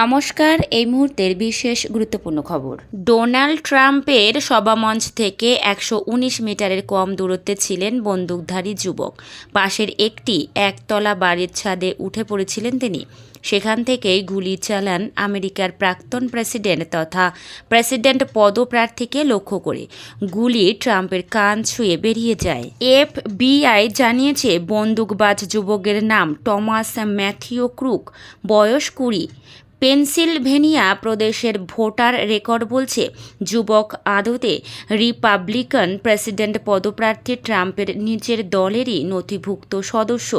নমস্কার, এই মুহূর্তের বিশেষ গুরুত্বপূর্ণ খবর। ডোনাল্ড ট্রাম্পের সভামঞ্চ থেকে একশো উনিশ মিটারের কম দূরত্বে ছিলেন বন্দুকধারী যুবক। পাশের একটি একতলা বাড়ির ছাদে উঠে পড়েছিলেন তিনি। সেখান থেকেই গুলি চালান আমেরিকার প্রাক্তন প্রেসিডেন্ট তথা প্রেসিডেন্ট পদপ্রার্থীকে লক্ষ্য করে। গুলি ট্রাম্পের কান ছুঁয়ে বেরিয়ে যায়। এফবিআই জানিয়েছে, বন্দুকবাজ যুবকের নাম টমাস ম্যাথিও ক্রুক। বয়স কুড়ি। পেনসিলভেনিয়া প্রদেশের ভোটার রেকর্ড বলছে, যুবক আদতে রিপাবলিকান প্রেসিডেন্ট পদপ্রার্থী ট্রাম্পের নিজের দলেরই নথিভুক্ত সদস্য।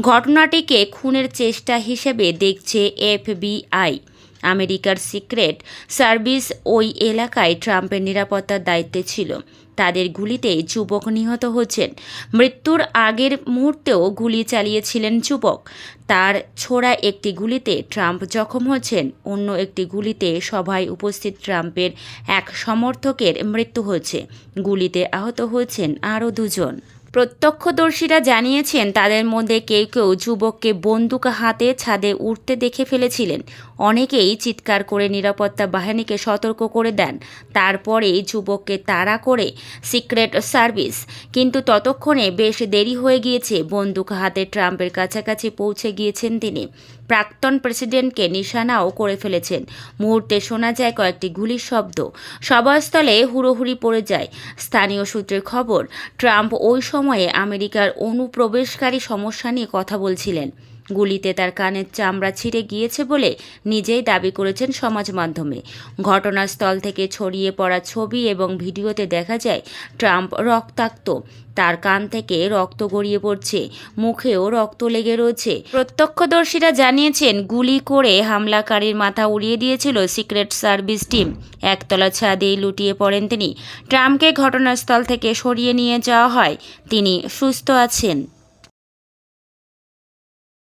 ঘটনাটিকে খুনের চেষ্টা হিসেবে দেখছে এফবিআই। আমেরিকার সিক্রেট সার্ভিস ওই এলাকায় ট্রাম্পের নিরাপত্তার দায়িত্বে ছিল। তাদের গুলিতে যুবক নিহত হচ্ছেন। মৃত্যুর আগের মুহূর্তেও গুলি চালিয়েছিলেন যুবক। তার ছোড়া একটি গুলিতে ট্রাম্প জখম হচ্ছেন। অন্য একটি গুলিতে সভায় উপস্থিত ট্রাম্পের এক সমর্থকের মৃত্যু হচ্ছে গুলিতে আহত হয়েছেন আরও দুজন। প্রত্যক্ষদর্শীরা জানিয়েছেন, তাদের মধ্যে কেউ কেউ যুবককে বন্দুক হাতে ছাদে উঠতে দেখে ফেলেছিলেন। অনেকেই চিৎকার করে নিরাপত্তা বাহিনীকে সতর্ক করে দেন। তারপরে যুবককে তাড়া করে সিক্রেট সার্ভিস। কিন্তু ততক্ষণে বেশ দেরি হয়ে গিয়েছে। বন্দুক হাতে ট্রাম্পের কাছাকাছি পৌঁছে গিয়েছেন তিনি। প্রাক্তন প্রেসিডেন্টকে নিশানাও করে ফেলেছেন। মুহূর্তে শোনা যায় কয়েকটি গুলির শব্দ। সভাস্থলে হুড়োহুড়ি পড়ে যায়। স্থানীয় সূত্রের খবর, ট্রাম্প ওই সময়ে আমেরিকার অনুপ্রবেশকারী সমস্যা নিয়ে কথা বলছিলেন। গুলিতে তার কানের চামড়া ছিঁড়ে গিয়েছে বলে নিজেই দাবি করেছেন সমাজ মাধ্যমে। ঘটনাস্থল থেকে ছড়িয়ে পড়া ছবি এবং ভিডিওতে দেখা যায়, ট্রাম্প রক্তাক্ত। তার কান থেকে রক্ত গড়িয়ে পড়ছে, মুখেও রক্ত লেগে রয়েছে। প্রত্যক্ষদর্শীরা জানিয়েছেন, গুলি করে হামলাকারীর মাথা উড়িয়ে দিয়েছিল সিক্রেট সার্ভিস টিম। একতলা ছাদেই লুটিয়ে পড়েন তিনি। ট্রাম্পকে ঘটনাস্থল থেকে সরিয়ে নিয়ে যাওয়া হয়। তিনি সুস্থ আছেন।